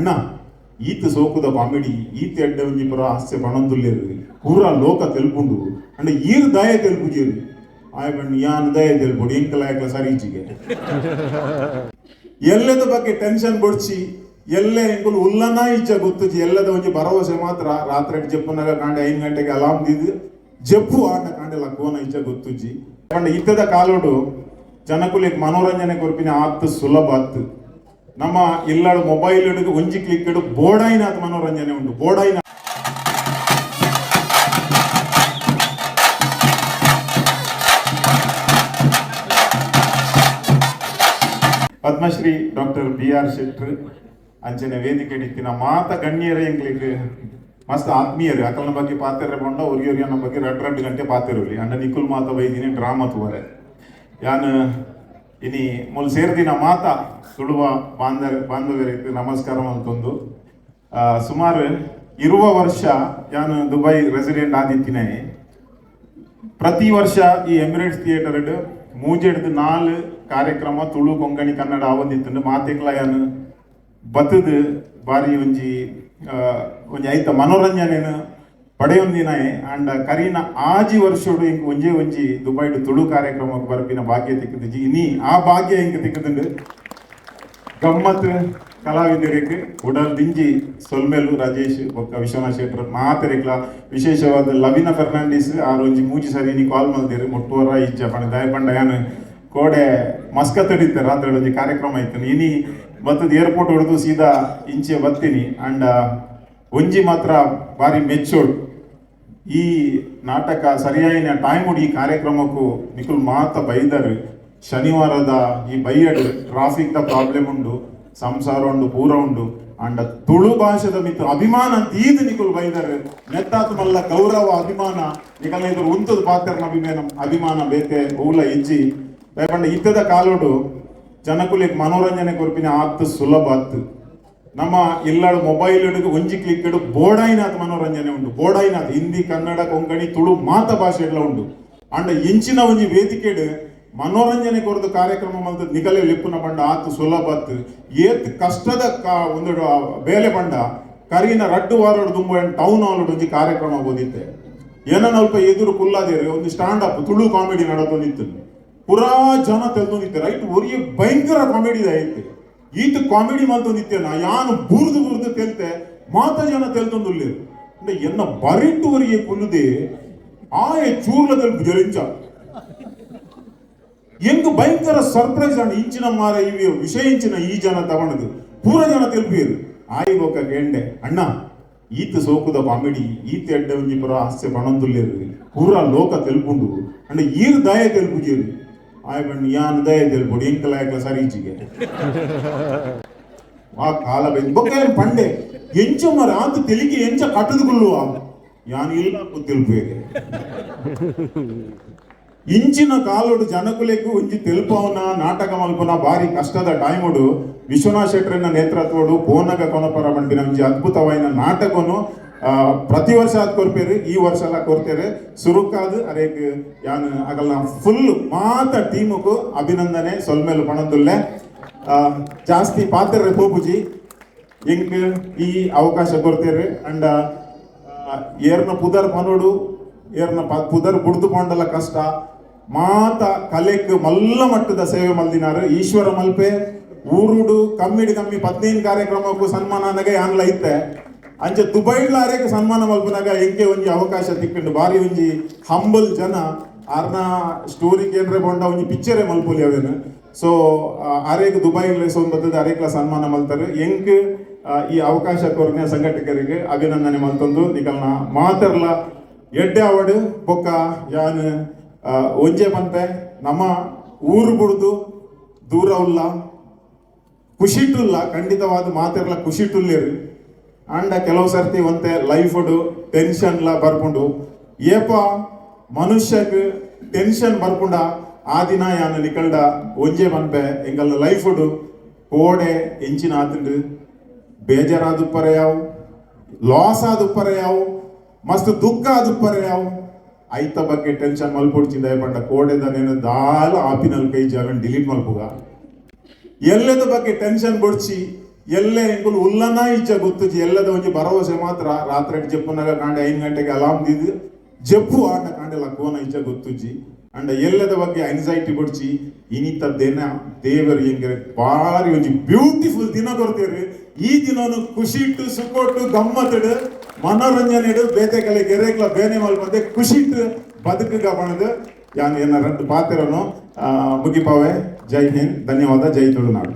ಅಣ್ಣ, ಈತ ಸೋಕುದ ಕಾಮಿಡಿ, ಈತ ಎಡ್ಡೆ ಒಂಜಿ ಪುರ ಹಾಸ್ಯ ಪಣಂದುಲ್ಲೇರು ಪೂರ ಲೋಕ ತೆಲ್ಪುಂಡು ಅಣ್ಣ, ಈರು ದಯ ತೆಲ್ಪುಜೇರು ಆಯ್ ಬಣ್ಣ, ಯಾನ್ ದಯ ತೆಲ್ಪುಡು ಎಂಕಲ ಯಾಕಲ ಸರೀಚಿಗೆ ಎಲ್ಲದ ಬಗ್ಗೆ ಟೆನ್ಷನ್ ಬಡ್ಸಿ, ಎಲ್ಲೇ ಎಂಕುಲು ಉಲ್ಲನ ಇಚ್ಛ ಗೊತ್ತುಜಿ, ಎಲ್ಲದ ಒಂಜಿ ಭರವಸೆ ಮಾತ್ರ ರಾತ್ರಿ ಜಪ್ಪನಾಗ ಕಾಂಡೆ ಐದು ಗಂಟೆಗೆ ಅಲಾಮ್ ದಿದ್ದು ಜಪ್ಪು ಆಂಡ ಕಾಂಡೆ ಕೋನ ಇಚ್ಛ ಗೊತ್ತುಜಿ. ಪಂಡ ಇದ್ದದ ಕಾಲೋಡು ಜನಕುಲಿಗೆ ಮನೋರಂಜನೆ ಕೊರ್ಪಿನ ಆತ್ ಸುಲಭ ಆತ್. ನಮ್ಮ ಇಲ್ಲಾಡು ಮೊಬೈಲ್ ಹಿಡಿದು ಒಂಜಿ ಕ್ಲಿಕ್ ಹಿಡಿದು ಬೋಡಾಯಿನ ಆತ್ ಮನೋರಂಜನೆ ಉಂಟು ಬೋಡಾಯಿನ Padma Shri doctor B R Shetty ಅಂಚನೆ ವೇದಿಕೆ ಇಟ್ಟಿನ ಮಾತ ಗಣ್ಯರ ಎಂಗ್ಲಿಗೆ ಮಸ್ತ್ ಆತ್ಮೀಯರು ಅಕಲ್ನ ಬಗ್ಗೆ ಪಾತೆರೆ ಬಂಡ ಒರಿ ಒರಿ ನಮ್ಮ ಬಗ್ಗೆ ರಡ್ ರಡ್ ಗಂಟೆ ಪಾತೆರುಲಿ ಅಂಡ ನಿಖುಲ್ ಮಾತ ಬೈದಿನಿ ಡ್ರಾಮಾ ತುವರೆ ಯಾನ್ ಇನಿ ಮುಲ್ ಸೇರ್ದಿನ ಮಾತ ಸುಡುವ ಬಾಂಧ ಬಾಂಧವ್ಯರಿಗೆ ನಮಸ್ಕಾರ ಅಂತಂದು ಸುಮಾರು ಇರುವ ವರ್ಷ ನಾನು ದುಬೈ ರೆಸಿಡೆಂಟ್ ಆದಿತ್ತಿನ ಪ್ರತಿ ವರ್ಷ ಈ ಎಮಿರೇಟ್ಸ್ ಥಿಯೇಟರ್ ಮೂಜೆಡ್ದು ನಾಲ್ ಕಾರ್ಯಕ್ರಮ ತುಳು ಕೊಂಕಣಿ ಕನ್ನಡ ಆವಂದಿತ್ತು ಮಾತೆಗಳ ಯಾನು ಬತ್ತದ ಬಾರಿ ಒಂಜಿ ಒಂಜಿ ಐತ ಮನೋರಂಜನೆನ ಪಡೆಯೊಂದಿನಾಯೆ ಅಂಡ ಕರೀನ ಆಜಿ ವರ್ಷೋಡು ಇಂಕ್ ಒಂಜೇ ಒಂಜಿ ದುಬೈಡ್ ತುಳು ಕಾರ್ಯಕ್ರಮಕ್ಕೆ ಬರ್ಪಿನ ಭಾಗ್ಯ ತಿಕ್ಕದಿಜಿ ಇನಿ ಆ ಭಾಗ್ಯ ಇಂಕ್ ತಿಕ್ಕದುಂಡು ಗಮ್ಮತ್ ಕಲಾವಿದರಿಗೆ ಉಡಲ್ ದಿಂಜಿ ಸೊಲ್ಮೆಲು ರಾಜೇಶ್ ಬೊಕ್ಕ ವಿಶ್ವನಾಥ್ ಶೆಟ್ಟರ್ ಮಾತೆರೆಗ್ಲ ವಿಶೇಷವಾದ ಲವಿನ ಫೆರ್ನಾಂಡಿಸ್, ಆರು ಒಂಜಿ ಮೂಜಿ ಸರಿ ನೀ ಕಾಲ್ ಮಲ್ದಿರಿ ಮುಟ್ಟುವರ ಇಜ್ಜ ಪಣ ದಯಪಂಡ ಪಂಡ ಯಾನ್ ಕೋಡೆ ಮಸ್ಕ ತಡಿತೆ ರಾತ್ರಿ ಒಂಜಿ ಕಾರ್ಯಕ್ರಮ ಇತ್ತು. ಇನಿ ಬತ್ತದ ಏರ್ಪೋರ್ಟ್ ಹೊಡೆದು ಸೀದಾ ಇಂಚೆ ಬತ್ತೀನಿ ಅಂಡ ಒಂಜಿ ಮಾತ್ರ ಬಾರಿ ಮೆಚ್ಚೋಡ್ ಈ ನಾಟಕ ಸರಿಯಾಯಿನ ಟೈಮ್ ಈ ಕಾರ್ಯಕ್ರಮಕ್ಕೂ ನಿಖುಲ್ ಮಾತ ಬೈದರು. ಶನಿವಾರದ ಈ ಬೈಯಡ್ ದ ಪ್ರಾಬ್ಲಮ್ ಉಂಡು, ಸಂಸಾರ ಉಂಡು, ಪೂರ ಉಂಡು. ಅಂಡ ತುಳು ಭಾಷೆದ ಮಿತ್ರ ಅಭಿಮಾನ ತೀದ್ ನಿಖುಲ್ ಬೈದರು. ನೆತ್ತಾತ್ ಮಲ್ಲ ಗೌರವ, ಅಭಿಮಾನ. ನಿಖಲ್ ಇದ್ರ ಉಂತದ ಪಾತ್ರನ ಅಭಿಮಾನ ಅಭಿಮಾನ ಬೇತೆ, ಊಲ ಇಜ್ಜಿ. ಬೇಪಂಡ ಇದ್ದದ ಕಾಲೋಡು ಜನಕುಲಿಗೆ ಮನೋರಂಜನೆ ಕೊರ್ಪಿನ ಆತ್ ಸುಲಭ ಆತ್. ನಮ್ಮ ಇಲ್ಲಾಡು ಮೊಬೈಲ್ ಹಿಡಿದು ಒಂಜಿ ಕ್ಲಿಕ್ ಹಿಡಿದು ಬೋಡಾಯಿನಾಥ್ ಮನೋರಂಜನೆ ಉಂಟು. ಬೋಡಾಯಿನಾಥ್ ಹಿಂದಿ, ಕನ್ನಡ, ಕೊಂಕಣಿ, ತುಳು ಮಾತ ಭಾಷೆ ಎಲ್ಲ ಉಂಟು. ಅಂಡ ಎಂಚಿನ ಒಂಜಿ ವೇದಿಕೆಡ್ ಮನೋರಂಜನೆ ಕೊರದು ಕಾರ್ಯಕ್ರಮ ಮಂತ್ ನಿಕಲೆ ಲಿಪ್ಪುನ ಬಂಡ, ಆತು ಸುಲಭ ಆತ್ ಏತ್ ಕಷ್ಟದ ಕಾ- ಒಂದು ಬೇಲೆ ಬಂಡ, ಕರೀನ ರಡ್ಡು ವಾರೋಡು ತುಂಬ ಟೌನ್ ಹಾಲ್ ಒಂಜಿ ಕಾರ್ಯಕ್ರಮ ಬೋದಿತ್ತೆ ಏನೋ ಅಲ್ಪ ಎದುರು ಕುಲ್ಲಾದೇರಿ, ಒಂದು ಸ್ಟಾಂಡ್ ಅಪ್ ತುಳು ಕಾಮಿಡಿ ನಡತೊಂದಿತ್ತು ಪುರಾ ಜನ ತೆಲ್ತೊಂದಿತ್ತೆ ರೈಟ್, ಒರಿಯ ಭಯಂಕರ ಕಾಮಿಡಿ ಐತೆ ಈತ ಕಾಮಿಡಿ ಮಲ್ತೊಂದಿತ್ತೆ ನಾ ಯಾನು ಬುರ್ದು ಬುರ್ದು ತೆಲ್ತೆ ಮಾತ ಜನ ತೆಲ್ತೊಂದು ಅಂದ್ರೆ ಎನ್ನ ಬರಿಟ್ಟುವರಿಗೆ ಕುಲ್ಲದೆ ಆಯ ಚೂರ್ಲದಲ್ಲಿ ಜಲಿಂಚ ಎಂದು ಭಯಂಕರ ಸರ್ಪ್ರೈಸ್ ಅಣ್ಣ, ಇಂಚಿನ ಮಾರ ಇವ ವಿಷಯ ಇಂಚಿನ ಈ ಜನ ತಗೊಂಡದು ಪೂರ ಜನ ತೆಲ್ಪಿಯರು ಆಯ್ ಹೋಗ ಗೆಂಡೆ, ಅಣ್ಣ, ಈತ ಸೋಕುದ ಕಾಮಿಡಿ, ಈತ ಎಡ್ಡೆ ಒಂಜಿ ಹಾಸ್ಯ ಪಣಂದುಲ್ಲೇರು ಪೂರ ಲೋಕ ತೆಲ್ಪುಂಡು ಅಣ್ಣ ಈರ್ ದಯ ತೆಲ್ಪುಜೇರು ಆಯ್ ಬಣ್ಣ ಯಾನ್ ದಯ ತೆಲ್ಪುಡು ಎಂಕಲ ಯಾಕಲ ಸರೀಚಿಗೆ ಆ ಕಾಲ ಬೈದ್ ಬೊಕ್ಕ ಏನ್ ಪಂಡೆ ಎಂಚ ಮರ ಅಂತ ತೆಲಿಕೆ ಎಂಚ ಕಟ್ಟದುಕೊಳ್ಳುವ ಯಾನ್ ಇಲ್ಲ ತೆಲ್ಪೇರೆ ಇಂಚಿನ ಕಾಲೋಡು ಜನಕುಲೆಗೂ ಒಂಜಿ ತೆಲ್ಪವನ ನಾಟಕ ಮಲ್ಪನ ಬಾರಿ ಕಷ್ಟದ ಟೈಮುಡು ವಿಶ್ವನಾಥ್ ಶೆಟ್ಟರಿನ ನೇತೃತ್ವಡು ಪೋನಗ ಕೊನಪರ ಮಂಡಿನ ಒಂಜಿ ಅದ್ಭುತವಾಯಿನ ನಾಟಕನು ಆ, ಪ್ರತಿ ವರ್ಷ ಅದ್ ಕೊರ್ಪೇರಿ ಈ ವರ್ಷ ಎಲ್ಲ ಕೊರ್ತೇವೆ ಸುರುಕಾದ ಅದಕ್ಕೆ ಯಾನು ಆಗಲ್ಲ ಫುಲ್ ಮಾತ ಟೀಮುಕು ಅಭಿನಂದನೆ, ಸೊಲ್ಮೇಲು ಪಣದುಲ್ಲೆ ಜಾಸ್ತಿ ಪಾತ್ರ ಪೂಪುಜಿ. ಎಂಕ್ ಈ ಅವಕಾಶ ಕೊಡ್ತೇವೆ ಅಂಡ ಏರ್ನ ಪುದರ್ ಪನೋಡು ಏರ್ನ ಪುದರ್ ಬುಡ್ದು ಕಷ್ಟ. ಮಾತ, ಕಲೆಕ್ ಮಲ್ಲ ಮಟ್ಟದ ಸೇವೆ ಮಲ್ದಿನಾರು. ಈಶ್ವರ ಮಲ್ಪೆ, ಊರುಡು, ಕಮ್ಮಿಡಿ ಕಮ್ಮಿ ಪದ್ನೈದು ಕಾರ್ಯಕ್ರಮಕ್ಕೂ ಸನ್ಮಾನ ನನಗೆ ಯಾನ್ಲ ಇತ್ತೆ. ಅಂಚೆ ದುಬೈಡ್ಲಾರೆಗೆ ಸನ್ಮಾನ ಮಲ್ಪನಾಗ ಎಂಕೆ ಒಂಜಿ ಅವಕಾಶ ತಿಕ್ಕಂಡು ಬಾರಿ ಒಂಜಿ ಹಂಬಲ್ ಜನ ಆರ್ನ ಸ್ಟೋರಿ ಕೇಂದ್ರ ಬಂಡ ಒಂಜಿ ಪಿಕ್ಚರ್ ಮಲ್ಪೊಲಿ ಅವೇನು. ಸೊ ಆರೇಗ್ ದುಬೈ ಸೋಂಬತ್ತದ ಅರೇಕ್ಲ ಸನ್ಮಾನ ಮಲ್ತಾರೆ. ಎಂಕ್ ಈ ಅವಕಾಶ ಕೊರನೆ ಸಂಘಟಕರಿಗೆ ಅಭಿನಂದನೆ ಮಲ್ತಂದು. ನಿಕಲ್ನ ಮಾತರ್ಲ, ಎಡ್ಡೆ ಅವಡು ಬೊಕ್ಕ ಯಾನ್ ಒಂಜೆ ಮಂತೆ ನಮ್ಮ ಊರು ಬುಡ್ದು ದೂರ ಉಲ್ಲ. ಖುಷಿಟುಲ್ಲ ಖಂಡಿತವಾದ ಮಾತಿರ್ಲ ಖುಷಿಟುಲ್ಲೇರು ಅಂಡ ಕೆಲವು ಸರ್ತಿ ಒಂತೆ ಟೆನ್ಷನ್ ಟೆನ್ಷನ್ಲ ಬರ್ಕೊಂಡು ಏಪ ಮನುಷ್ಯಗ್ ಟೆನ್ಷನ್ ಬರ್ಕೊಂಡ ಆ ದಿನ ಯಾನು ನಿಕಲ್ಡ ಒಂಜೆ ಮನ್ಪೆ, ಎಂಗಲ್ ಲೈಫ್ ಕೋಡೆ ಎಂಚಿನ ಆತುಂಡು. ಬೇಜಾರಾದುಪ್ಪರೆ ಯಾವು ಲಾಸ್ ಆದುಪ್ಪರೆ ಯಾವು, ಮಸ್ತ್ ದುಃಖ ಆದುಪ್ಪರೆ ಯಾವು. ಐತ ಬಗ್ಗೆ ಟೆನ್ಷನ್ ಮಲ್ಪುಡ್ಚಿಂದ ಪಂಡ ಕೋಡೆದ ನೇನು ದಾಲ ಆಪಿನಲ್ಲಿ ಕೈ ಜಾಗ ಡಿಲೀಟ್ ಮಲ್ಪುಗ. ಎಲ್ಲದ ಬಗ್ಗೆ ಟೆನ್ಷನ್ ಬೊಡ್ಸಿ ಎಲ್ಲೇ ಎಂಕುಲು ಉಲ್ಲನ ಇಚ್ಚ ಗೊತ್ತುಜಿ ಎಲ್ಲದ ಒಂಜಿ ಭರವಸೆ ಮಾತ್ರ. ರಾತ್ರಿ ಜಪ್ಪುನಾಗ ಕಾಂಡೆ ಐದು ಗಂಟೆಗೆ ಅಲಾಮ್ ದಿದ್ದು, ಜಪ್ಪು ಆಂಡ ಕಾಂಡೆ ಲಕ್ಕೋನ ಇಚ್ಚ ಗೊತ್ತುಜಿ ಅಂಡ ಎಲ್ಲದ ಬಗ್ಗೆ ಅಂಗ್ಸೈಟಿ ಕೊಡ್ಚಿ ಇನಿತ ದಿನ ದೇವರು ಹೆಂಗೆ ಬಾರಿ ಒಂಜಿ ಬ್ಯೂಟಿಫುಲ್ ದಿನ ಕೊಡ್ತೀರಿ ಈ ದಿನನು ಖುಷಿ ಇಟ್ಟು ಸುಕ್ಕೊಟ್ಟು ಗಮ್ಮತ್ತಿಡು, ಮನೋರಂಜನೆ ಇಡು, ಬೇತೆ ಕಲೆ ಗೆರೆಗ್ಲ ಬೇನೆ ಮಲ್ಪಂದೆ ಖುಷಿ ಇಟ್ಟು ಬದುಕುಗ ಬಣದು. ಯಾನ್ ಏನ ರಟ್ಟು ಪಾತಿರನು ಮುಗಿಪಾವೆ. ಜೈ ಹಿಂದ್. ಧನ್ಯವಾದ. ಜೈ ತುಳುನಾಡು.